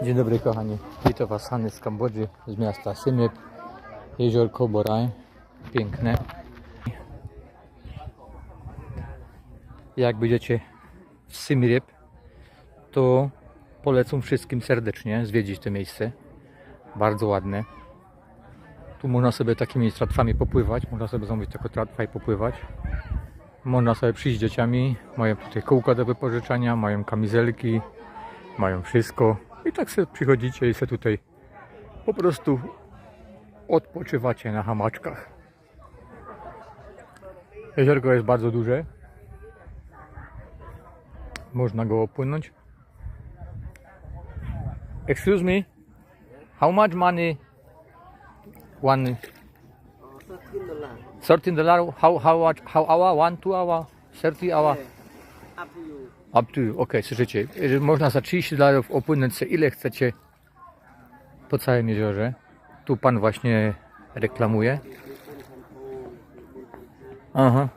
Dzień dobry kochani, witam Was Hany z Kambodży, z miasta Symyp, jeziorko Boraj, piękne. Jak będziecie w Symryb, to polecam wszystkim serdecznie zwiedzić to miejsce, bardzo ładne. Tu można sobie takimi tratwami popływać, można sobie zamówić taką tratwę i popływać. Można sobie przyjść z dzieciami, mają tutaj kółka do wypożyczania, mają kamizelki, mają wszystko. I tak sobie przychodzicie i sobie tutaj po prostu odpoczywacie na hamaczkach. Jeziorko jest bardzo duże. Można go opłynąć. Excuse me, how much money? One. 13 đô la 13 dollar how how much? How hour? One two hour? 30 hour? You Up to you. Okej, słyszycie, że można za 30 dolarów opłynąć sobie ile chcecie po całym jeziorze. Tu pan właśnie reklamuje. Aha.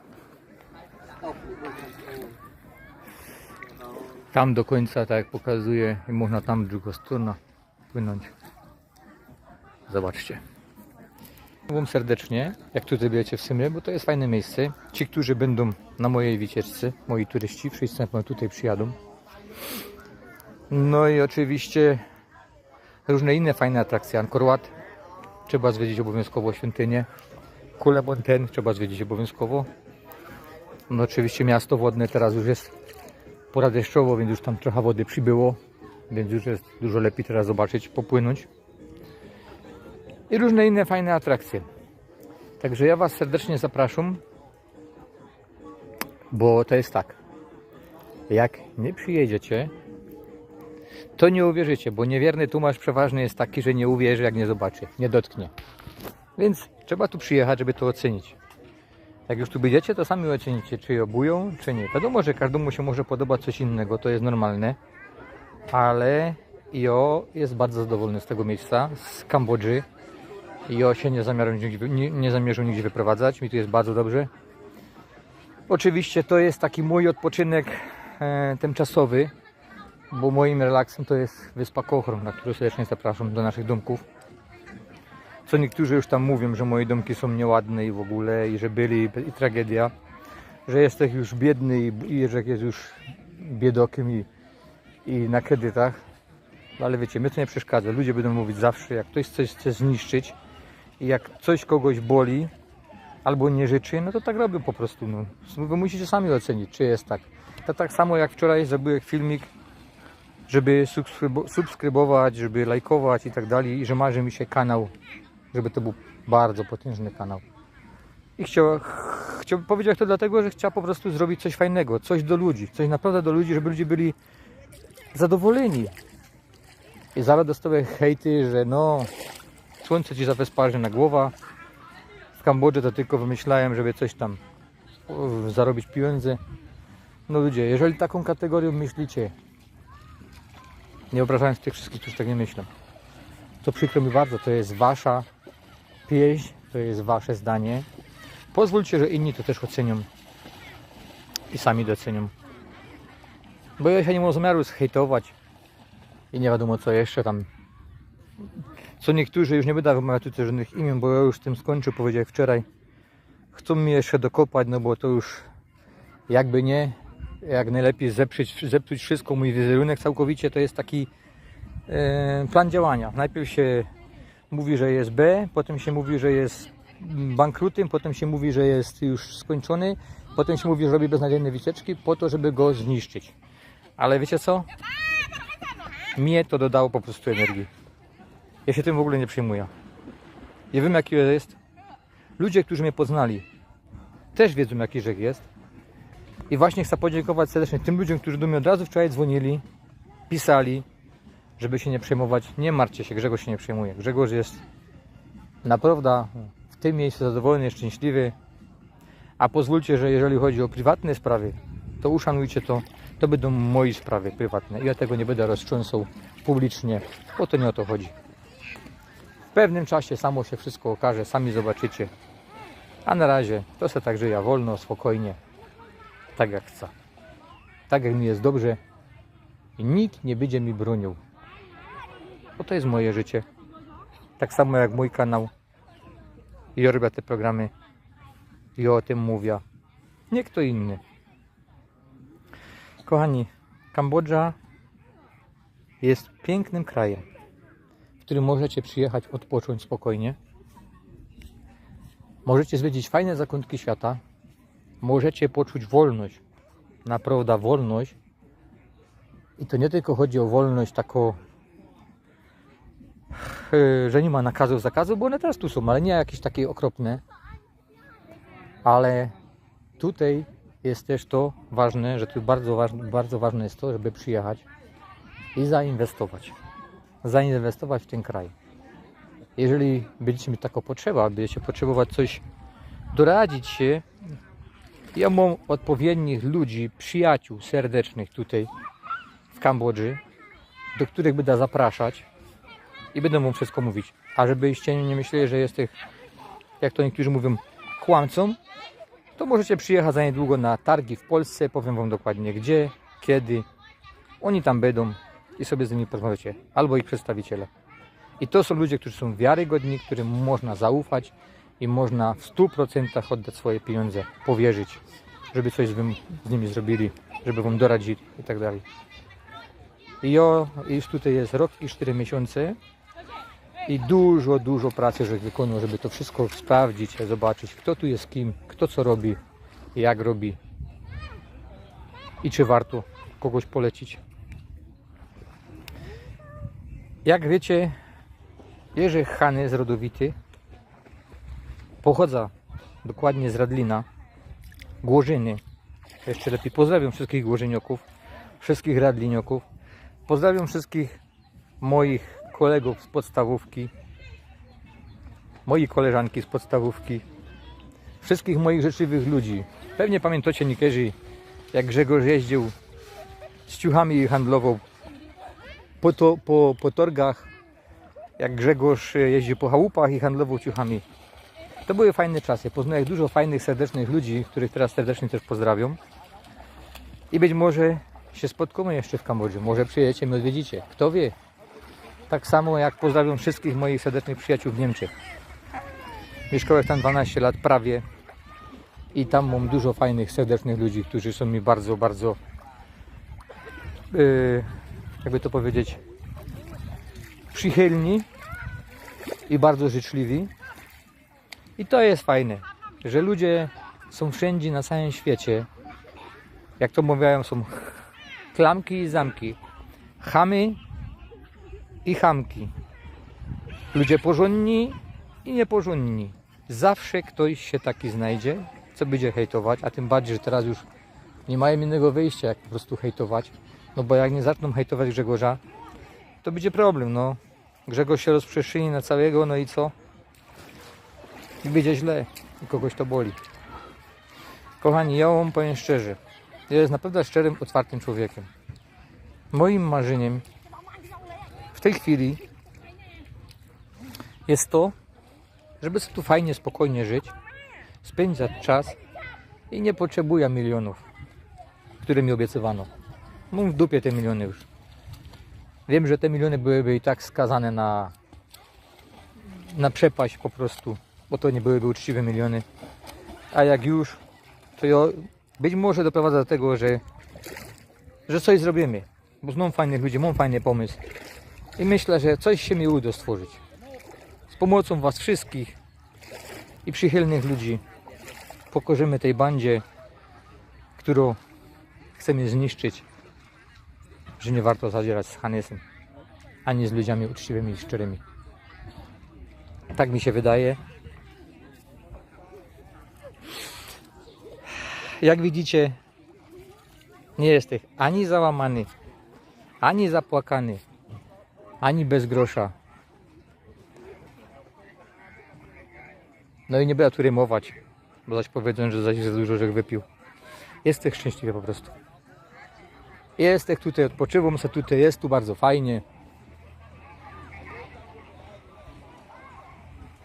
Tam do końca, tak jak pokazuje, i można tam drugą stronę płynąć. Zobaczcie. Mówię serdecznie, jak tutaj będziecie w Symie, bo to jest fajne miejsce. Ci, którzy będą na mojej wycieczce, moi turyści, wszyscy na pewno tutaj przyjadą. No i oczywiście różne inne fajne atrakcje. Angkor Wat trzeba zwiedzić obowiązkowo świątynię. Kule Monten trzeba zwiedzić obowiązkowo. No oczywiście miasto wodne teraz już jest pora deszczowo, więc już tam trochę wody przybyło. Więc już jest dużo lepiej teraz zobaczyć, popłynąć i różne inne fajne atrakcje. Także ja Was serdecznie zapraszam, bo to jest tak. Jak nie przyjedziecie, to nie uwierzycie, bo niewierny tłumacz przeważnie jest taki, że nie uwierzy, jak nie zobaczy, nie dotknie. Więc trzeba tu przyjechać, żeby to ocenić. Jak już tu będziecie, to sami ocenicie, czy obują, czy nie. Wiadomo, że każdemu się może podobać coś innego, to jest normalne, ale ja jest bardzo zadowolony z tego miejsca, z Kambodży. Ja się nie zamierzam nie, nie zamierzam nigdzie wyprowadzać, mi tu jest bardzo dobrze. Oczywiście to jest taki mój odpoczynek e, tymczasowy, bo moim relaksem to jest wyspa Kochrom, na którą serdecznie zapraszam do naszych domków. Co niektórzy już tam mówią, że moje domki są nieładne i w ogóle, i że byli i tragedia, że jesteś już biedny i, i że jest już biedokiem i, i na kredytach. No ale wiecie, mnie to nie przeszkadza. Ludzie będą mówić zawsze, jak ktoś coś chce zniszczyć i jak coś kogoś boli albo nie życzy, no to tak robią po prostu. No. Wy musicie sami ocenić, czy jest tak. To tak samo jak wczoraj zrobiłem filmik, żeby subskrybo- subskrybować, żeby lajkować i tak dalej, i że marzy mi się kanał, żeby to był bardzo potężny kanał. I chciał, ch- chciał powiedzieć to dlatego, że chciał po prostu zrobić coś fajnego, coś do ludzi, coś naprawdę do ludzi, żeby ludzie byli zadowoleni. I zaraz dostałem hejty, że no, słońce ci zawesparzy na głowa. W Kambodży to tylko wymyślałem, żeby coś tam zarobić pieniądze. No ludzie, jeżeli taką kategorią myślicie, nie obrażając tych wszystkich, którzy tak nie myślą, to przykro mi bardzo, to jest wasza pieśń, to jest wasze zdanie. Pozwólcie, że inni to też ocenią i sami docenią. Bo ja się nie mam zamiaru zhejtować i nie wiadomo co jeszcze tam co niektórzy, już nie będę wymawiać tutaj żadnych imion, bo ja już z tym skończę, powiedział wczoraj. Chcą mnie jeszcze dokopać, no bo to już jakby nie, jak najlepiej zepsuć, zepsuć wszystko, mój wizerunek całkowicie, to jest taki e, plan działania. Najpierw się mówi, że jest B, potem się mówi, że jest bankrutem, potem się mówi, że jest już skończony, potem się mówi, że robi beznadziejne wycieczki po to, żeby go zniszczyć. Ale wiecie co? Mnie to dodało po prostu energii. Ja się tym w ogóle nie przejmuję. Ja wiem jaki jest. Ludzie, którzy mnie poznali, też wiedzą jaki rzek jest. I właśnie chcę podziękować serdecznie tym ludziom, którzy do mnie od razu wczoraj dzwonili, pisali, żeby się nie przejmować. Nie martwcie się, Grzegorz się nie przejmuje. Grzegorz jest naprawdę w tym miejscu zadowolony, szczęśliwy. A pozwólcie, że jeżeli chodzi o prywatne sprawy, to uszanujcie to. To będą moje sprawy prywatne. Ja tego nie będę roztrząsał publicznie, bo to nie o to chodzi. Pewnym czasie samo się wszystko okaże, sami zobaczycie. A na razie to se tak żyje wolno, spokojnie, tak jak chcę. Tak jak mi jest dobrze i nikt nie będzie mi bronił. Bo to jest moje życie. Tak samo jak mój kanał. Ja robię te programy. Ja o tym mówię. Nie kto inny. Kochani, Kambodża jest pięknym krajem, w którym możecie przyjechać odpocząć spokojnie. Możecie zwiedzić fajne zakątki świata. Możecie poczuć wolność. Naprawdę wolność. I to nie tylko chodzi o wolność taką, że nie ma nakazów, zakazów, bo one teraz tu są, ale nie jakieś takie okropne. Ale tutaj jest też to ważne, że tu bardzo ważne, bardzo ważne jest to, żeby przyjechać i zainwestować. Zainwestować w ten kraj. Jeżeli będziecie mieć taką potrzebę, będziecie potrzebować coś doradzić się, ja mam odpowiednich ludzi, przyjaciół serdecznych tutaj w Kambodży, do których będę zapraszać i będę wam wszystko mówić. A żebyście nie myśleli, że jesteś, jak to niektórzy mówią, kłamcą, to możecie przyjechać za niedługo na targi w Polsce. Powiem Wam dokładnie gdzie, kiedy. Oni tam będą i sobie z nimi porozmawiacie. Albo ich przedstawiciele. I to są ludzie, którzy są wiarygodni, którym można zaufać i można w 100% oddać swoje pieniądze, powierzyć, żeby coś z, z nimi zrobili, żeby Wam doradzili i tak dalej. I ja już tutaj jest rok i 4 miesiące i dużo, dużo pracy, że wykonuję, żeby to wszystko sprawdzić, zobaczyć, kto tu jest kim, kto co robi, jak robi i czy warto kogoś polecić. Jak wiecie, Jerzy Hany z Rodowity pochodza dokładnie z Radlina, Głożyny. Jeszcze lepiej pozdrawiam wszystkich Głożynioków, wszystkich Radlinioków. Pozdrawiam wszystkich moich kolegów z podstawówki, moi koleżanki z podstawówki, wszystkich moich życzliwych ludzi. Pewnie pamiętacie niektórzy, jak Grzegorz jeździł z ciuchami i handlował po, to, po, po jak Grzegorz jeździł po chałupach i handlował ciuchami. To były fajne czasy. Poznałem dużo fajnych, serdecznych ludzi, których teraz serdecznie też pozdrawiam. I być może się spotkamy jeszcze w Kambodży. Może przyjedziecie mnie odwiedzicie. Kto wie? Tak samo jak pozdrawiam wszystkich moich serdecznych przyjaciół w Niemczech. Mieszkałem tam 12 lat prawie i tam mam dużo fajnych, serdecznych ludzi, którzy są mi bardzo, bardzo yy, jakby to powiedzieć przychylni i bardzo życzliwi. I to jest fajne, że ludzie są wszędzie na całym świecie. Jak to mówią, są klamki i zamki. Chamy i chamki. Ludzie porządni i nieporządni. Zawsze ktoś się taki znajdzie, co będzie hejtować, a tym bardziej, że teraz już nie mają innego wyjścia, jak po prostu hejtować. No bo jak nie zaczną hejtować Grzegorza, to będzie problem, no. Grzegorz się rozprzestrzeni na całego, no i co? I będzie źle i kogoś to boli. Kochani, ja wam powiem szczerze, jest naprawdę szczerym, otwartym człowiekiem. Moim marzeniem w tej chwili jest to, żeby sobie tu fajnie, spokojnie żyć, spędzać czas i nie potrzebuję milionów, które mi obiecywano. Mam w dupie te miliony już. Wiem, że te miliony byłyby i tak skazane na, na przepaść po prostu, bo to nie byłyby uczciwe miliony. A jak już, to ja być może doprowadza do tego, że, że coś zrobimy. Bo znam fajnych ludzi, mam fajny pomysł. I myślę, że coś się mi uda stworzyć. Z pomocą Was wszystkich i przychylnych ludzi pokorzymy tej bandzie, którą chcemy zniszczyć, że nie warto zadzierać z Hanesem, ani z ludziami uczciwymi i szczerymi. Tak mi się wydaje. Jak widzicie, nie jesteś ani załamany, ani zapłakany, ani bez grosza. No i nie będę tu rymować, bo zaś powiedzą, że zaś za dużo żech wypił. Jesteś szczęśliwy po prostu. Jesteś tutaj, odpoczywam sobie tutaj, jest tu bardzo fajnie.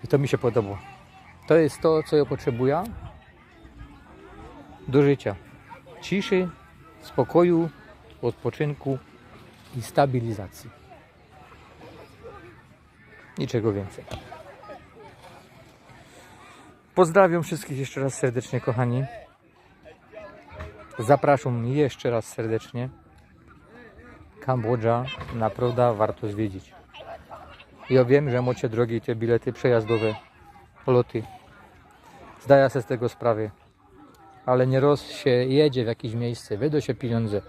I to mi się podoba. To jest to, co ja potrzebuję do życia. Ciszy, spokoju, odpoczynku i stabilizacji. Niczego więcej. Pozdrawiam wszystkich jeszcze raz serdecznie, kochani. Zapraszam jeszcze raz serdecznie. Kambodża naprawdę warto zwiedzić. Ja wiem, że macie drogie te bilety przejazdowe, loty. Zdaję sobie z tego sprawę. Ale nie roz się jedzie w jakieś miejsce, wyda się pieniądze,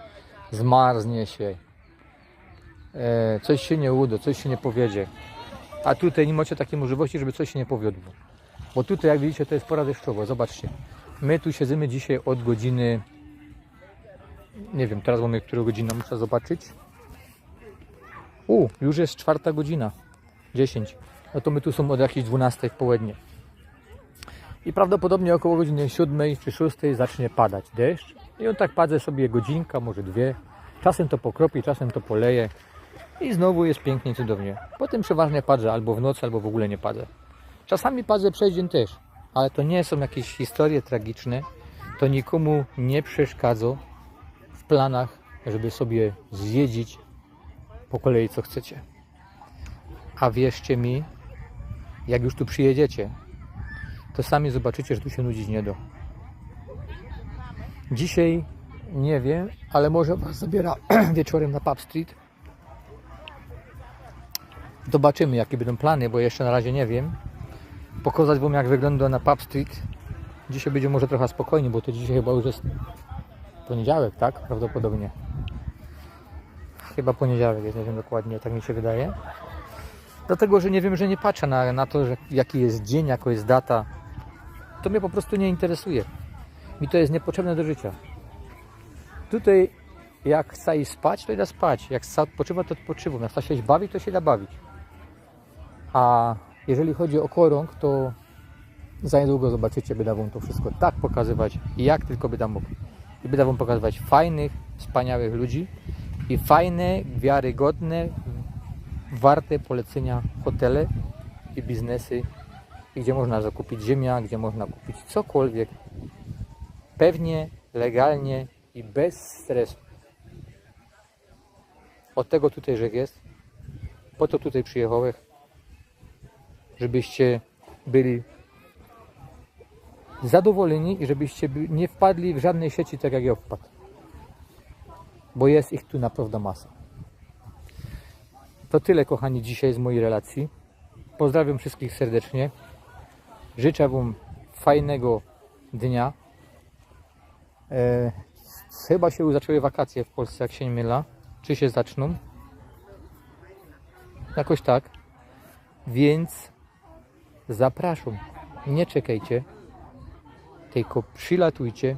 zmarznie się, e, coś się nie uda, coś się nie powiedzie. A tutaj nie macie takiej możliwości, żeby coś się nie powiodło. Bo tutaj, jak widzicie, to jest pora deszczowa. Zobaczcie. My tu siedzimy dzisiaj od godziny. Nie wiem, teraz mamy którą godzinę muszę zobaczyć. U, już jest czwarta godzina. 10. No to my tu są od jakiejś 12 w południe. I prawdopodobnie około godziny 7 czy 6 zacznie padać deszcz. I on tak padze sobie godzinka, może dwie. Czasem to pokropi, czasem to poleje. I znowu jest pięknie, cudownie. Potem przeważnie padze albo w nocy, albo w ogóle nie padze. Czasami padze przez dzień też, ale to nie są jakieś historie tragiczne. To nikomu nie przeszkadza w planach, żeby sobie zjedzić po kolei co chcecie. A wierzcie mi, jak już tu przyjedziecie, to sami zobaczycie, że tu się nudzić nie da. Dzisiaj nie wiem, ale może Was zabiera wieczorem na Pub Street. Zobaczymy, jakie będą plany, bo jeszcze na razie nie wiem. Pokazać Wam, jak wygląda na Pub Street. Dzisiaj będzie może trochę spokojniej, bo to dzisiaj chyba już jest poniedziałek, tak? Prawdopodobnie. Chyba poniedziałek jest, nie wiem dokładnie, tak mi się wydaje. Dlatego, że nie wiem, że nie patrzę na, na to, że jaki jest dzień, jaka jest data. To mnie po prostu nie interesuje. Mi to jest niepotrzebne do życia. Tutaj jak chce iść spać, to idę spać. Jak chce odpoczywać, to odpoczywam. Jak chce się bawić, to się da bawić. A jeżeli chodzi o korąg, to za niedługo zobaczycie, będę wam to wszystko tak pokazywać, jak tylko będę mógł. I będę wam pokazywać fajnych, wspaniałych ludzi i fajne, wiarygodne, warte polecenia hotele i biznesy, gdzie można zakupić ziemia, gdzie można kupić cokolwiek. Pewnie, legalnie i bez stresu. Od tego tutaj rzek jest. Po to tutaj przyjechałem, żebyście byli zadowoleni i żebyście by- nie wpadli w żadnej sieci tak jak ja wpadł. Bo jest ich tu naprawdę masa. To tyle kochani dzisiaj z mojej relacji. Pozdrawiam wszystkich serdecznie. Życzę Wam fajnego dnia. E, chyba się już zaczęły wakacje w Polsce, jak się nie mylę. Czy się zaczną? Jakoś tak. Więc zapraszam. Nie czekajcie. Tylko przylatujcie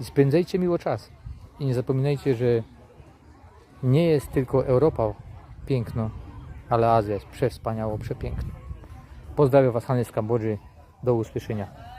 i spędzajcie miło czas. I nie zapominajcie, że nie jest tylko Europa piękno, ale Azja jest przewspaniało, przepiękna. Pozdrawiam Was, Hannes z Kambodży. Do usłyszenia.